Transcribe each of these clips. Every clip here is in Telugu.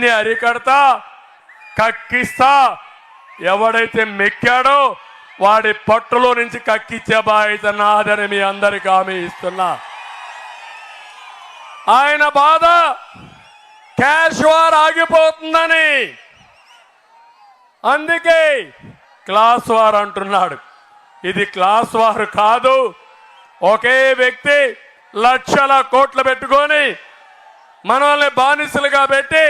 అన్ని అరికడతా కక్కిస్తా. ఎవడైతే మెక్కాడో వాడి పట్టులో నుంచి కక్కిచ్చే బాధ్యత నాదని మీ అందరికి హామీ ఇస్తున్నా. ఆయన బాధ క్యాష్ వార్ ఆగిపోతుందని. అందుకే క్లాస్ వార్ అంటున్నాడు. ఇది క్లాస్ వారు కాదు. ఒకే వ్యక్తి లక్షల కోట్లు పెట్టుకొని మనల్ని బానిసలుగా పెట్టి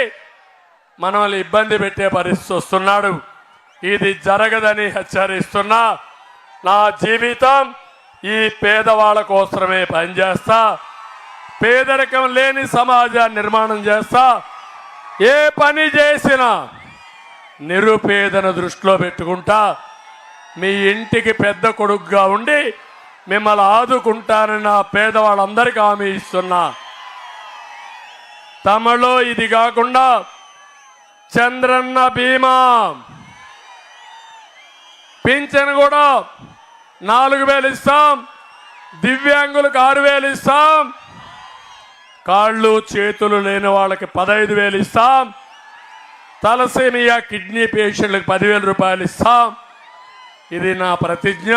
మనల్ని ఇబ్బంది పెట్టే పరిస్థితి వస్తున్నాడు. ఇది జరగదని హెచ్చరిస్తున్నా. నా జీవితం ఈ పేదవాళ్ళ కోసమే పనిచేస్తా. పేదరికం లేని సమాజాన్ని నిర్మాణం చేస్తా. ఏ పని చేసినా నిరుపేదను దృష్టిలో పెట్టుకుంటా. మీ ఇంటికి పెద్ద కొడుకుగా ఉండి మిమ్మల్ని ఆదుకుంటానని నా పేదవాళ్ళందరికీ హామీ ఇస్తున్నా. తమలో ఇది కాకుండా చంద్రన్న బీమా. పింఛన్ కూడా నాలుగు వేలు ఇస్తాం. దివ్యాంగులకు ఆరు వేలు ఇస్తాం. కాళ్ళు చేతులు లేని వాళ్ళకి పదహైదు వేలు ఇస్తాం. తలసేమియా కిడ్నీ పేషెంట్లకు పదివేల రూపాయలు ఇస్తాం. ఇది నా ప్రతిజ్ఞ.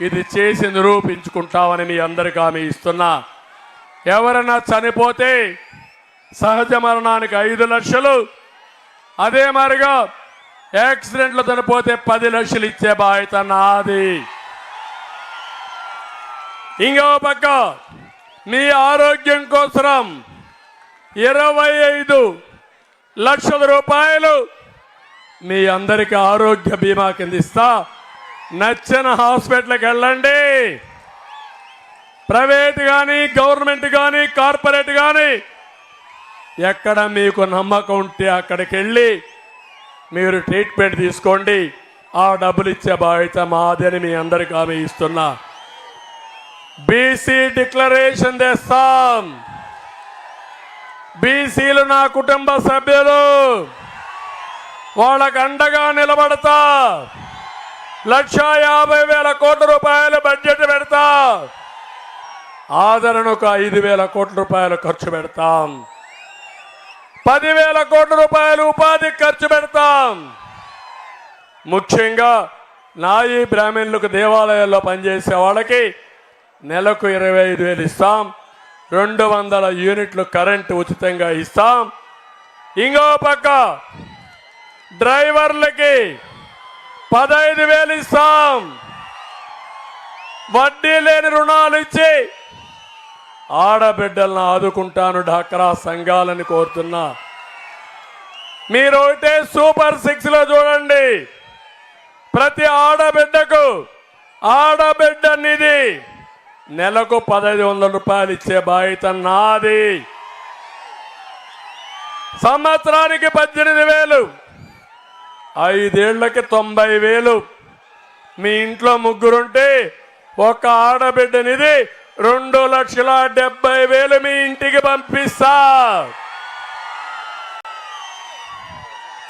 ఇది చేసి నిరూపించుకుంటామని మీ అందరికీ హామీ ఇస్తున్నా. ఎవరైనా చనిపోతే సహజ మరణానికి ఐదు లక్షలు అదే మరిగా యాక్సిడెంట్లు చనిపోతే పది లక్షలు ఇచ్చే బాధ్యత నాది. ఇంకో పక్క మీ ఆరోగ్యం కోసరం ఇరవై ఐదు లక్షల రూపాయలు మీ అందరికి ఆరోగ్య బీమా కింద ఇస్తా నచ్చిన హాస్పిటల్కి వెళ్ళండి. ప్రైవేట్ కానీ గవర్నమెంట్ కానీ కార్పొరేట్ కానీ ఎక్కడ మీకు నమ్మకం ఉంటే అక్కడికి వెళ్ళి మీరు ట్రీట్మెంట్ తీసుకోండి. ఆ డబ్బులు ఇచ్చే బాధ్యత మాదని మీ అందరికి ఆమె ఇస్తున్నా. బీసీ డిక్లరేషన్ తెస్తాం. బీసీలు నా కుటుంబ సభ్యులు వాళ్ళకు అండగా నిలబడతా. లక్ష యాభై వేల కోట్ల రూపాయలు బడ్జెట్ పెడతా. ఆదరణకు ఐదు వేల కోట్ల రూపాయలు ఖర్చు పెడతాం. పదివేల కోట్ల రూపాయలు ఉపాధి ఖర్చు పెడతాం. ముఖ్యంగా నాయి బ్రాహ్మణులకు దేవాలయాల్లో పనిచేసే వాళ్ళకి నెలకు ఇరవై ఐదు వేలు ఇస్తాం. రెండు వందల యూనిట్లు కరెంటు ఉచితంగా ఇస్తాం. ఇంకో పక్క డ్రైవర్లకి పదహైదు వేలు ఇస్తాం. వడ్డీ లేని రుణాలు ఇచ్చి ఆడబిడ్డలను ఆదుకుంటాను డాక్రా సంఘాలని కోరుతున్నా. మీరు ఒకటే సూపర్ సిక్స్లో చూడండి. ప్రతి ఆడబిడ్డకు ఆడబిడ్డ నిధి. నెలకు పదహైదు వందల రూపాయలు ఇచ్చే బాధ్యత నాది. సంవత్సరానికి పద్దెనిమిది వేలు. ఐదేళ్ళకి తొంభై వేలు. మీ ఇంట్లో ముగ్గురుంటే ఒక ఆడబిడ్డ నిధి రెండు లక్షల డెబ్బై వేలు మీ ఇంటికి పంపిస్తా.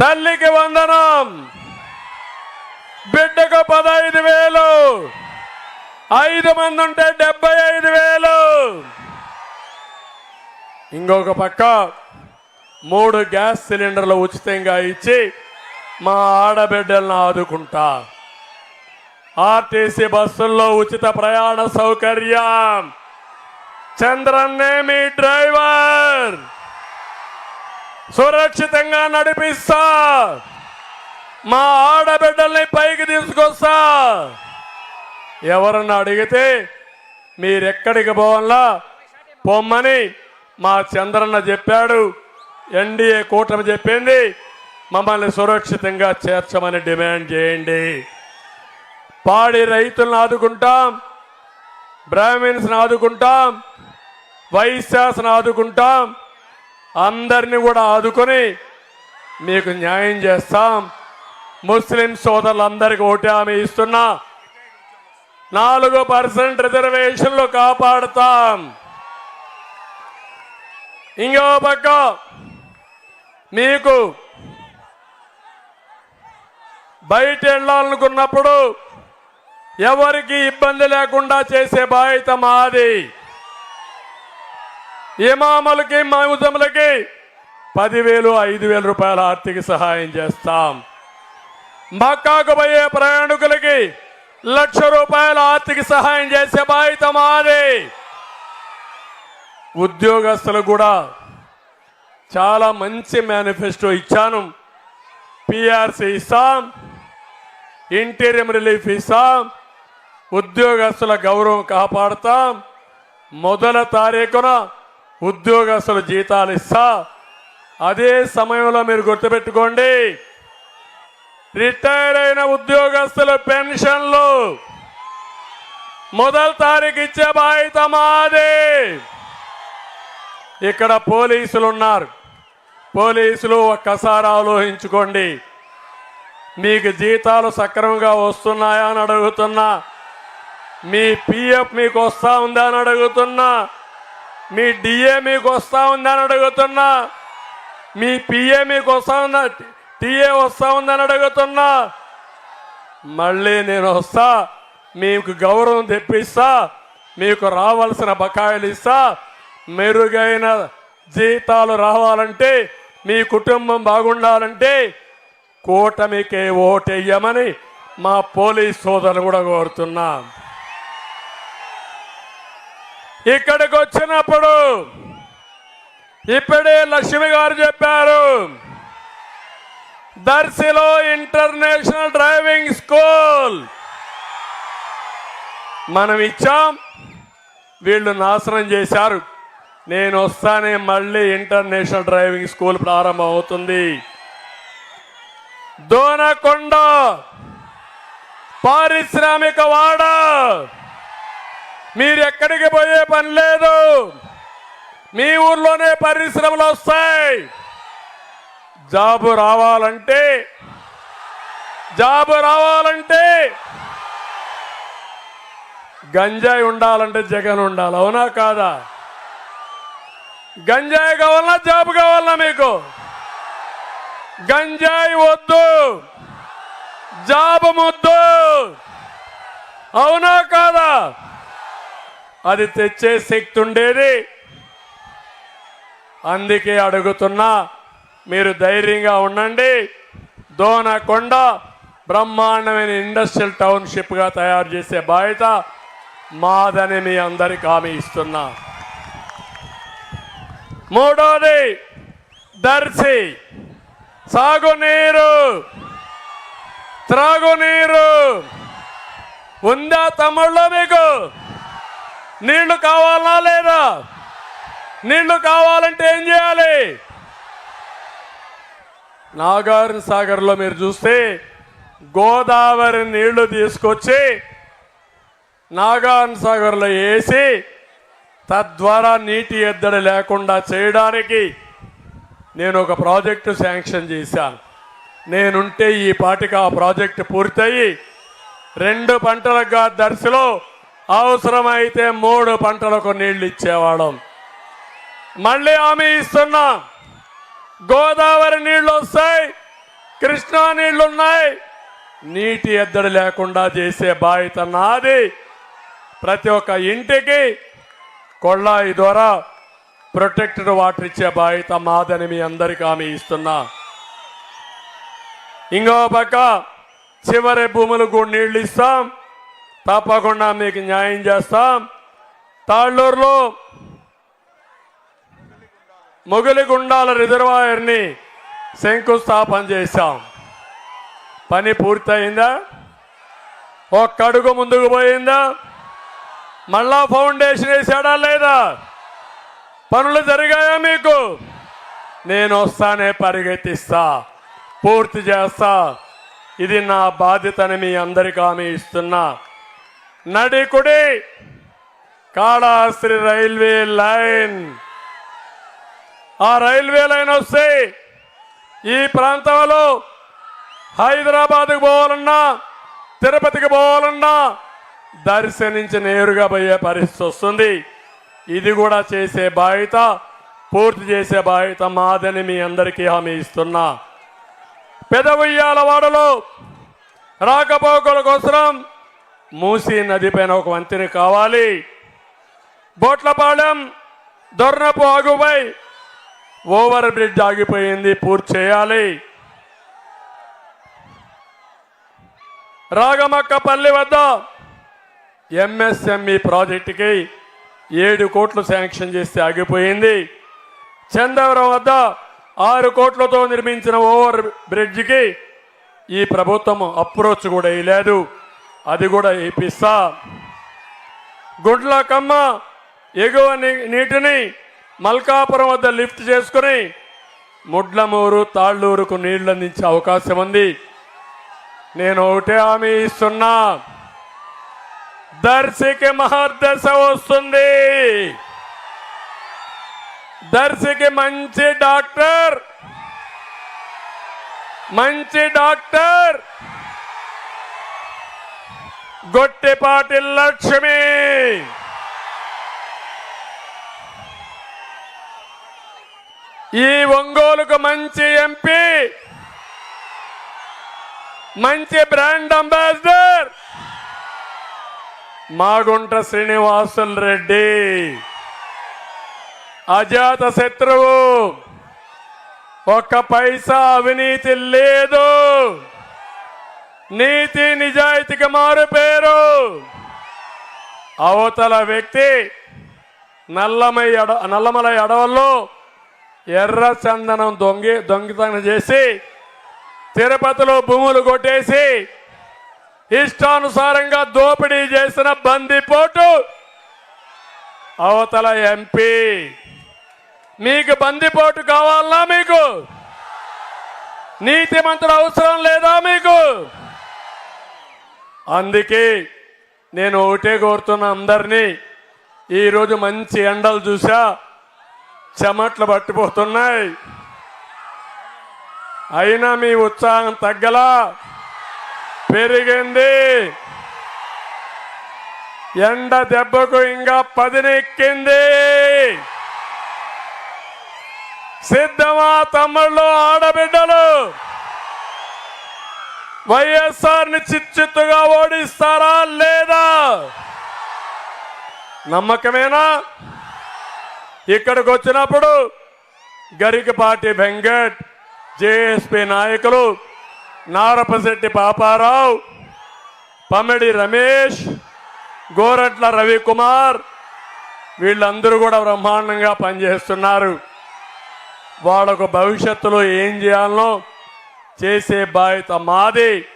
తల్లికి వందనం. బిడ్డకు పదహైదు వేలు. ఐదు మంది ఉంటే డెబ్బై ఐదు వేలు. ఇంకొక పక్క మూడు గ్యాస్ సిలిండర్లు ఉచితంగా ఇచ్చి మా ఆడబిడ్డలను ఆదుకుంటా. ఆర్టీసీ బస్సుల్లో ఉచిత ప్రయాణ సౌకర్యం. చంద్రన్నే మీ డ్రైవర్? సురక్షితంగా నడిపిస్తా. మా ఆడబిడ్డల్ని పైకి తీసుకొస్తా. ఎవరన్నా అడిగితే మీరెక్కడికి పోవాలా? పొమ్మని మా చంద్రన్న చెప్పాడు. ఎన్డీఏ కూటమి చెప్పింది. మమ్మల్ని సురక్షితంగా చేర్చమని డిమాండ్ చేయండి. పాడి రైతులను ఆదుకుంటాం బ్రాహ్మిన్స్ని ఆదుకుంటాం వైశ్యాసను ఆదుకుంటాం అందరినీ కూడా ఆదుకొని మీకు న్యాయం చేస్తాం. ముస్లిం సోదరులందరికీ ఓటే హామీ ఇస్తున్నా. నాలుగు పర్సెంట్ రిజర్వేషన్లు కాపాడుతాం. ఇంకో పక్క మీకు బయట వెళ్ళాలనుకున్నప్పుడు ఎవరికి ఇబ్బంది లేకుండా చేసే బాధ్యత మాది. ఇమాములకి మౌజములకి పదివేలు ఐదు వేల రూపాయల ఆర్థిక సహాయం చేస్తాం. మక్కాకు పోయే ప్రయాణికులకి లక్ష రూపాయల ఆర్థిక సహాయం చేసే బాధ్యత మాది. ఉద్యోగస్తులు కూడా చాలా మంచి మేనిఫెస్టో ఇచ్చాను. పిఆర్సీ ఇస్తాం. ఇంటీరియం రిలీఫ్ ఇస్తాం. ఉద్యోగస్తుల గౌరవం కాపాడుతాం. మొదల తారీఖున ఉద్యోగస్తుల జీతాలు ఇస్తా. అదే సమయంలో మీరు గుర్తుపెట్టుకోండి. రిటైర్ అయిన ఉద్యోగస్తుల పెన్షన్లు మొదల తారీఖు ఇచ్చే బాధ్యత మాదే. ఇక్కడ పోలీసులు ఉన్నారు పోలీసులు ఒక్కసారి ఆలోచించుకోండి. మీకు జీతాలు సక్రమంగా వస్తున్నాయా అని అడుగుతున్నా. మీ పిఎఫ్ మీకు వస్తా ఉందా అని అడుగుతున్నా. మీ డిఏ మీకు వస్తా ఉందా అని అడుగుతున్నా. మీ పిఏ మీకు వస్తా ఉందా? టీఏ వస్తా ఉందని అడుగుతున్నా. మళ్ళీ నేను వస్తా మీకు గౌరవం తెప్పిస్తా మీకు రావాల్సిన బకాయిలు ఇస్తా. మెరుగైన జీతాలు రావాలంటే మీ కుటుంబం బాగుండాలంటే కూటమికే ఓటెయ్యమని మా పోలీస్ సోదరులు కూడా కోరుతున్నాం. ఇక్కడికి వచ్చినప్పుడు ఇప్పుడే లక్ష్మి గారు చెప్పారు దర్శిలో ఇంటర్నేషనల్ డ్రైవింగ్ స్కూల్. మనం ఇచ్చాం వీళ్ళు నాశనం చేశారు. నేను వస్తానే మళ్ళీ ఇంటర్నేషనల్ డ్రైవింగ్ స్కూల్ ప్రారంభం అవుతుంది. దోనకొండ పారిశ్రామిక వాడ. మీరు ఎక్కడికి పోయే పని లేదు. మీ ఊర్లోనే పరిశ్రమలు వస్తాయి. జాబు రావాలంటే జాబు రావాలంటే గంజాయి ఉండాలంటే జగన్ ఉండాలి అవునా కాదా? గంజాయి కావాలన్నా జాబ్ కావాలన్నా మీకు. గంజాయి వద్దు జాబ్ ముద్దు అవునా కాదా? అది తెచ్చే శక్తి ఉండేది. అందుకే అడుగుతున్నా మీరు ధైర్యంగా ఉండండి. దోనకొండ బ్రహ్మాండమైన ఇండస్ట్రియల్ టౌన్షిప్గా తయారు చేసే బాధ్యత మాదని మీ అందరికి హామీ ఇస్తున్నా. మూడోది దర్శి సాగునీరు త్రాగునీరు ఉందా తమ్ముళ్ళు మీకు? నీళ్ళు కావాలా లేదా? నీళ్ళు కావాలంటే ఏం చేయాలి? నాగార్జున సాగర్లో మీరు చూస్తే గోదావరి నీళ్ళు తీసుకొచ్చి నాగార్జున సాగర్లో వేసి తద్వారా నీటి ఎద్దడి లేకుండా చేయడానికి నేను ఒక ప్రాజెక్టు శాంక్షన్ చేశాను. నేనుంటే ఈ పాటికి ఆ ప్రాజెక్టు పూర్తయి రెండు పంటలుగా దర్శలో అవసరమైతే మూడు పంటలకు నీళ్ళు ఇచ్చేవాళ్ళం. మళ్ళీ హామీ ఇస్తున్నా. గోదావరి నీళ్ళు వస్తాయి కృష్ణా నీళ్ళున్నాయి నీటి ఎద్దడి లేకుండా చేసే బాధ్యత నాది. ప్రతి ఒక్క ఇంటికి కొళ్ళాయి ద్వారా ప్రొటెక్టెడ్ వాటర్ ఇచ్చే బాధ్యత మాదని మీ అందరికీ హామీ ఇస్తున్నా. ఇంకో పక్క చివరి భూములకు కూడా ఇస్తాం. తప్పకుండా మీకు న్యాయం చేస్తాం. తాళ్ళూరులో మొగలిగుండాల రిజర్వాయర్ని శంకుస్థాపన చేశాం. పని పూర్తయిందా? ఒక్కడుగు ముందుకు పోయిందా? మళ్ళా ఫౌండేషన్ వేసాడా లేదా? పనులు జరిగాయా మీకు? నేను వస్తానే పరిగెత్తిస్తా. పూర్తి చేస్తా. ఇది నా బాధ్యతని మీ అందరికీ ఆమె ఇస్తున్నా. Nadikudi Kalastri railway line. ఆ రైల్వే లైన్ వస్తే ఈ ప్రాంతంలో హైదరాబాద్కి పోవాలన్నా తిరుపతికి పోవాలన్నా దర్శనించి నేరుగా పోయే పరిస్థితి వస్తుంది. ఇది కూడా చేసే బాధ్యత పూర్తి చేసే బాధ్యత మాదని మీ అందరికీ హామీ ఇస్తున్నా. పెదవుయ్యాల వాడలో రాకపోకల కోసం మూసీ నదిపైన ఒక వంతెన కావాలి. బోట్లపాలెం దొర్నపు ఆగుపై ఓవర్ బ్రిడ్జ్ ఆగిపోయింది పూర్తి చేయాలి. రాగమక్కపల్లి వద్ద ఎంఎస్ఎంఈ ప్రాజెక్టుకి ఏడు కోట్లు శాంక్షన్ చేస్తే ఆగిపోయింది. చందవరం వద్ద ఆరు కోట్లతో నిర్మించిన ఓవర్ బ్రిడ్జికి ఈ ప్రభుత్వం అప్రోచ్ కూడా వేయలేదు అది కూడా వేపిస్తా గుడ్లకమ్మ ఎగువ నీ- నీటిని మల్కాపురం వద్ద లిఫ్ట్ చేసుకుని ముడ్లమూరు తాళ్ళూరుకు నీళ్ళు అందించే అవకాశం ఉంది. నేను ఒకటే హామీ ఇస్తున్నా. దర్శికి మహర్దశ వస్తుంది. దర్శికి మంచి డాక్టర్. మంచి డాక్టర్. గొట్టిపాటి లక్ష్మి. ఈ ఒంగోలుకు మంచి ఎంపీ మంచి బ్రాండ్ అంబాసిడర్ మాగుంట శ్రీనివాసులు రెడ్డి. అజాత శత్రువు ఒక్క పైసా అవినీతి లేదు. నీతి నిజాయితీకి మారు పేరు. అవతల వ్యక్తి నల్లమై అడ నల్లమల అడవుల్లో ఎర్ర చందనం దొంగి దొంగతనం చేసి తిరుపతిలో భూములు కొట్టేసి ఇష్టానుసారంగా దోపిడీ చేసిన బందిపోటు అవతల ఎంపీ. మీకు బందిపోటు కావాలా మీకు? నీతిమంతుడు అవసరం లేదా మీకు? అందుకే నేను ఒకటే కోరుతున్న అందరినీ ఈరోజు మంచి ఎండలు చూసా చెమట్లు పట్టిపోతున్నాయి. అయినా మీ ఉత్సాహం తగ్గలా? పెరిగింది. ఎండ దెబ్బకు ఇంకా పదినెక్కింది. సిద్ధమా తమ్ముళ్ళు ఆడబిడ్డలు? వైఎస్ఆర్ని చిచ్చుగా ఓడిస్తారా లేదా? నమ్మకమేనా? ఇక్కడికి వచ్చినప్పుడు గరికపాటి వెంకట్ జేఎస్పి నాయకులు నారపశెట్టి పాపారావు పమిడి రమేష్ గోరట్ల రవికుమార్ వీళ్ళందరూ కూడా బ్రహ్మాండంగా పనిచేస్తున్నారు. వాళ్ళకు భవిష్యత్తులో ఏం చేయాలనో చేసే బాధ్యత మాది.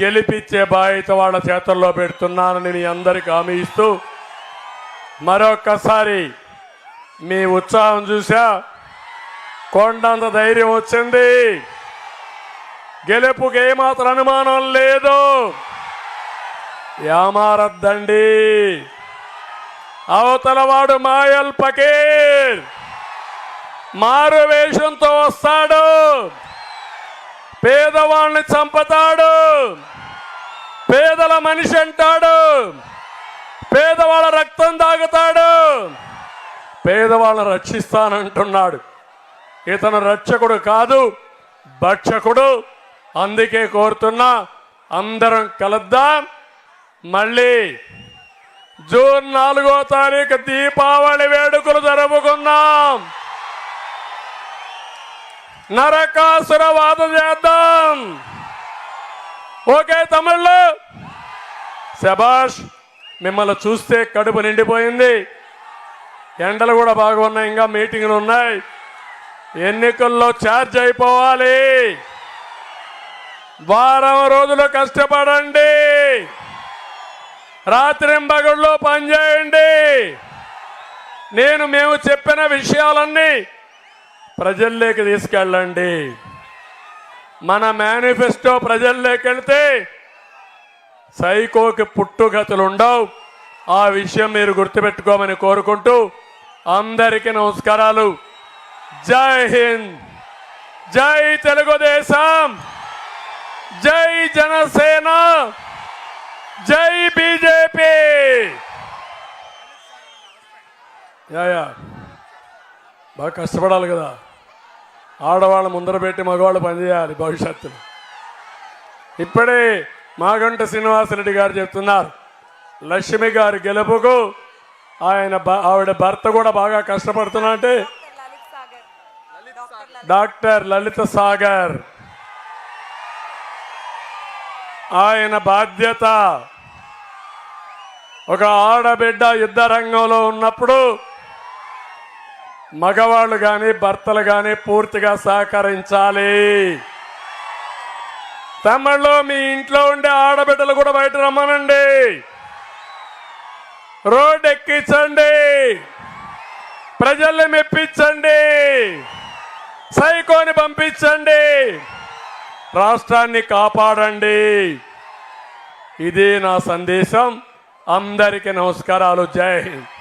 గెలిపించే బాధ్యత వాళ్ళ చేతుల్లో పెడుతున్నానని మీ అందరికి హామీ ఇస్తూ మరొక్కసారి మీ ఉత్సాహం చూసా. కొండంత ధైర్యం వచ్చింది. గెలుపుకి ఏమాత్రం అనుమానం లేదు. ఏమారద్దండి అవతల వాడు మాయల్ పకీర్. మారు వేషంతో వస్తాడు. పేదవాళ్ళని చంపుతాడు. పేదల మనిషి అంటాడు. పేదవాళ్ళ రక్తం తాగుతాడు. పేదవాళ్ళని రక్షిస్తానంటున్నాడు. ఇతను రక్షకుడు కాదు భక్షకుడు. అందుకే కోరుతున్నా అందరం కలుద్దాం. మళ్ళీ జూన్ నాలుగో తారీఖు దీపావళి వేడుకలు జరుపుకుందాం. నరకాసుర వాద చేద్దాం. ఓకే తమిళ్ళు శభాష్ మిమ్మల్ని చూస్తే కడుపు నిండిపోయింది. ఎండలు కూడా బాగా ఉన్నాయి ఇంకా మీటింగ్లు ఉన్నాయి. ఎన్నికల్లో ఛార్జ్ అయిపోవాలి. వారం రోజులు కష్టపడండి. రాత్రింబగళ్ళు పనిచేయండి. నేను మేము చెప్పిన విషయాలన్నీ ప్రజల్లోకి తీసుకెళ్ళండి. మన మేనిఫెస్టో ప్రజల్లోకి వెళ్తే సైకోకి పుట్టుగతులు ఉండవు. ఆ విషయం మీరు గుర్తుపెట్టుకోమని కోరుకుంటూ అందరికీ నమస్కారాలు. జై హింద్. జై తెలుగుదేశం. జై జనసేన. జై బీజేపీ. Yeah yeah. బాగా కష్టపడాలి కదా. ఆడవాళ్ళు ముందర పెట్టి మగవాళ్ళు పనిచేయాలి భవిష్యత్తులో. ఇప్పుడే మాగంట శ్రీనివాసరెడ్డి గారు చెప్తున్నారు లక్ష్మి గారి గెలుపుకు ఆయన భ- ఆవిడ భర్త కూడా బాగా కష్టపడుతున్నా అంటే డాక్టర్ లలిత సాగర్. ఆయన బాధ్యత ఒక ఆడబిడ్డ యుద్ధ రంగంలో ఉన్నప్పుడు మగవాళ్ళు కానీ భర్తలు కానీ పూర్తిగా సహకరించాలి. తమిళ్ళు మీ ఇంట్లో ఉండే ఆడబిడ్డలు కూడా బయట రమ్మనండి. రోడ్ ఎక్కించండి. ప్రజల్ని మెప్పించండి. సైకోని పంపించండి. రాష్ట్రాన్ని కాపాడండి. ఇది నా సందేశం. అందరికీ నమస్కారాలు. జై హింద్.